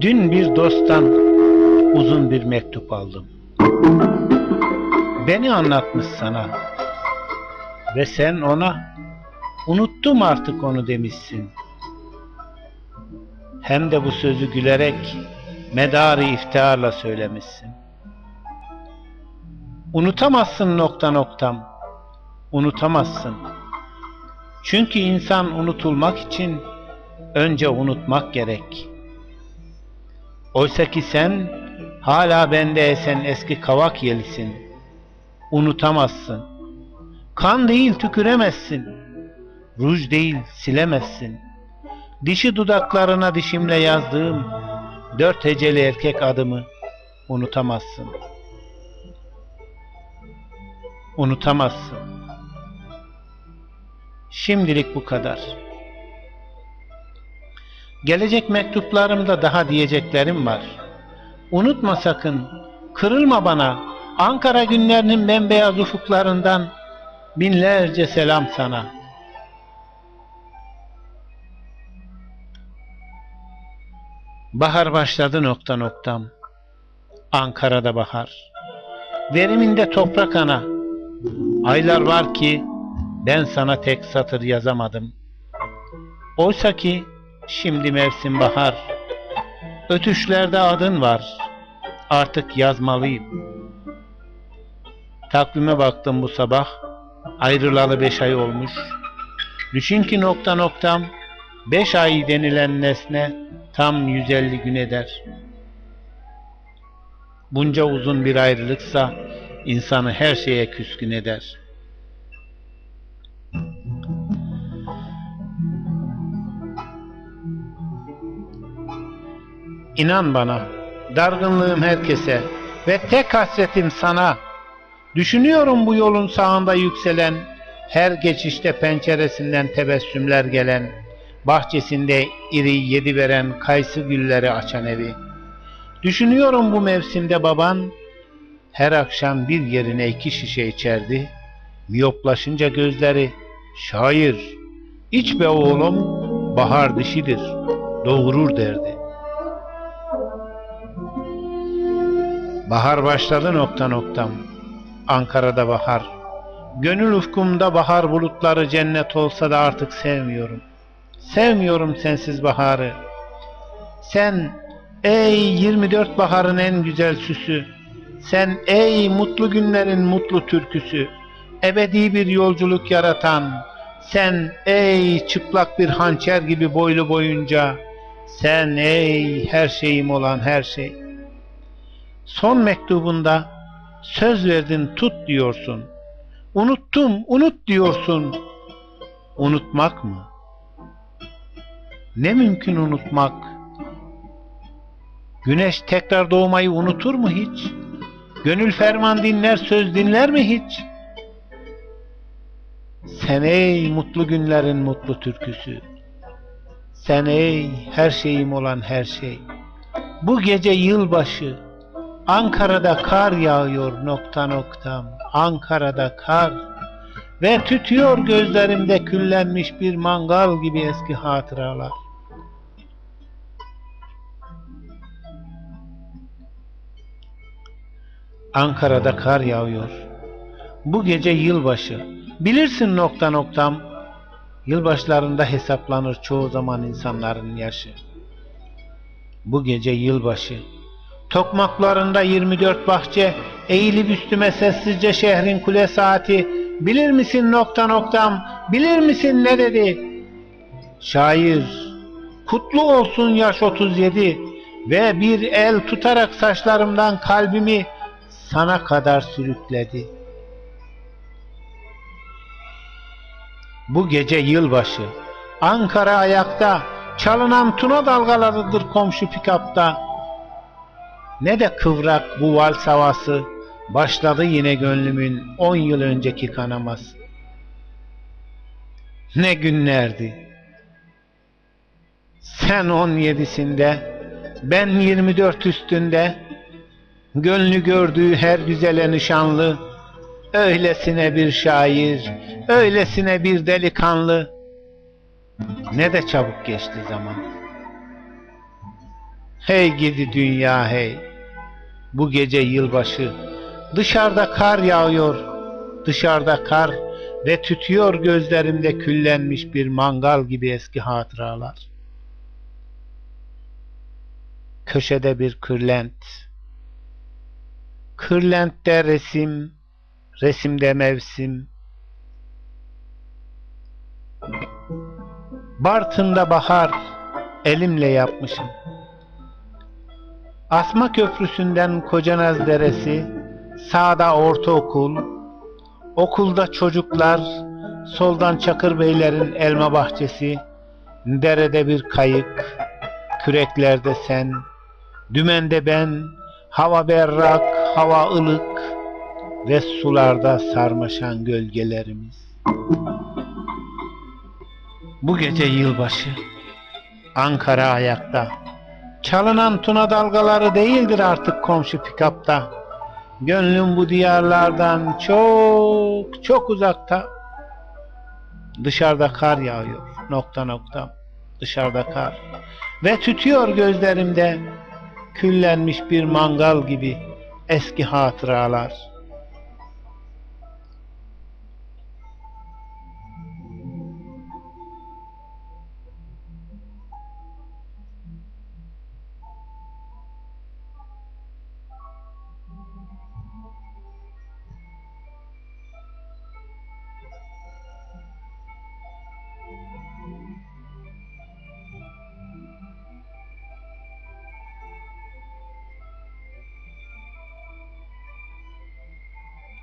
Dün bir dosttan uzun bir mektup aldım. Beni anlatmış sana. Ve sen ona unuttum artık onu demişsin. Hem de bu sözü gülerek medarı iftiharla söylemişsin. Unutamazsın nokta noktam. Unutamazsın. Çünkü insan unutulmak için önce unutmak gerek. Oysa ki sen hala bende esen eski kavak yelisin. Unutamazsın. Kan değil tüküremezsin. Ruj değil silemezsin. Dişi dudaklarına dişimle yazdığım dört heceli erkek adımı unutamazsın. Unutamazsın. Şimdilik bu kadar. Gelecek mektuplarımda daha diyeceklerim var. Unutma sakın, kırılma bana. Ankara günlerinin bembeyaz ufuklarından binlerce selam sana. Bahar başladı nokta noktam. Ankara'da bahar. Veriminde toprak ana. Aylar var ki ben sana tek satır yazamadım. Oysa ki şimdi mevsim bahar. Ötüşlerde adın var. Artık yazmalıyım. Takvime baktım bu sabah. Ayrılalı beş ay olmuş. Düşün ki nokta noktam beş ay denilen nesne tam 150 gün eder. Bunca uzun bir ayrılıksa insanı her şeye küskün eder. İnan bana, dargınlığım herkese ve tek hasretim sana. Düşünüyorum bu yolun sağında yükselen, her geçişte penceresinden tebessümler gelen, bahçesinde iri yedi veren kayısı gülleri açan evi. Düşünüyorum bu mevsimde baban, her akşam bir yerine iki şişe içerdi, miyoplaşınca gözleri, şair, iç be oğlum, bahar dişidir, doğurur derdi. Bahar başladı nokta noktam. Ankara'da bahar. Gönül ufkumda bahar bulutları cennet olsa da artık sevmiyorum. Sevmiyorum sensiz baharı. Sen ey 24 baharın en güzel süsü. Sen ey mutlu günlerin mutlu türküsü. Ebedi bir yolculuk yaratan. Sen ey çıplak bir hançer gibi boylu boyunca. Sen ey her şeyim olan her şey. Son mektubunda söz verdin tut diyorsun. Unuttum, unut diyorsun. Unutmak mı? Ne mümkün unutmak? Güneş tekrar doğmayı unutur mu hiç? Gönül ferman dinler, söz dinler mi hiç? Sen ey mutlu günlerin mutlu türküsü. Sen ey her şeyim olan her şey. Bu gece yılbaşı, Ankara'da kar yağıyor nokta noktam. Ankara'da kar. Ve tütüyor gözlerimde küllenmiş bir mangal gibi eski hatıralar. Ankara'da kar yağıyor. Bu gece yılbaşı. Bilirsin nokta noktam. Yılbaşlarında hesaplanır çoğu zaman insanların yaşı. Bu gece yılbaşı. Tokmaklarında 24 bahçe, eğilip üstüme sessizce şehrin kule saati, bilir misin nokta noktam, bilir misin ne dedi? Şair, kutlu olsun yaş 37 ve bir el tutarak saçlarımdan kalbimi sana kadar sürükledi. Bu gece yılbaşı, Ankara ayakta, çalınan tuna dalgalarıdır komşu pikapta, ne de kıvrak bu vals havası, başladı yine gönlümün on yıl önceki kanaması. Ne günlerdi. Sen on yedisinde, ben yirmi dört üstünde, gönlü gördüğü her güzele nişanlı, öylesine bir şair, öylesine bir delikanlı, ne de çabuk geçti zaman. Hey gidi dünya hey. Bu gece yılbaşı. Dışarıda kar yağıyor. Dışarıda kar ve tütüyor gözlerimde küllenmiş bir mangal gibi eski hatıralar. Köşede bir kırlent. Kırlentte resim, resimde mevsim. Bartın'da bahar, elimle yapmışım. Asma Köprüsü'nden Kocanaz Deresi, sağda ortaokul, okulda çocuklar, soldan Çakırbeylerin elma bahçesi, derede bir kayık, küreklerde sen, dümende ben, hava berrak, hava ılık ve sularda sarmaşan gölgelerimiz. Bu gece yılbaşı, Ankara ayakta. Çalınan tuna dalgaları değildir artık komşu pikapta. Gönlüm bu diyarlardan çok çok uzakta. Dışarıda kar yağıyor nokta nokta. Dışarıda kar. Ve tütüyor gözlerimde küllenmiş bir mangal gibi eski hatıralar.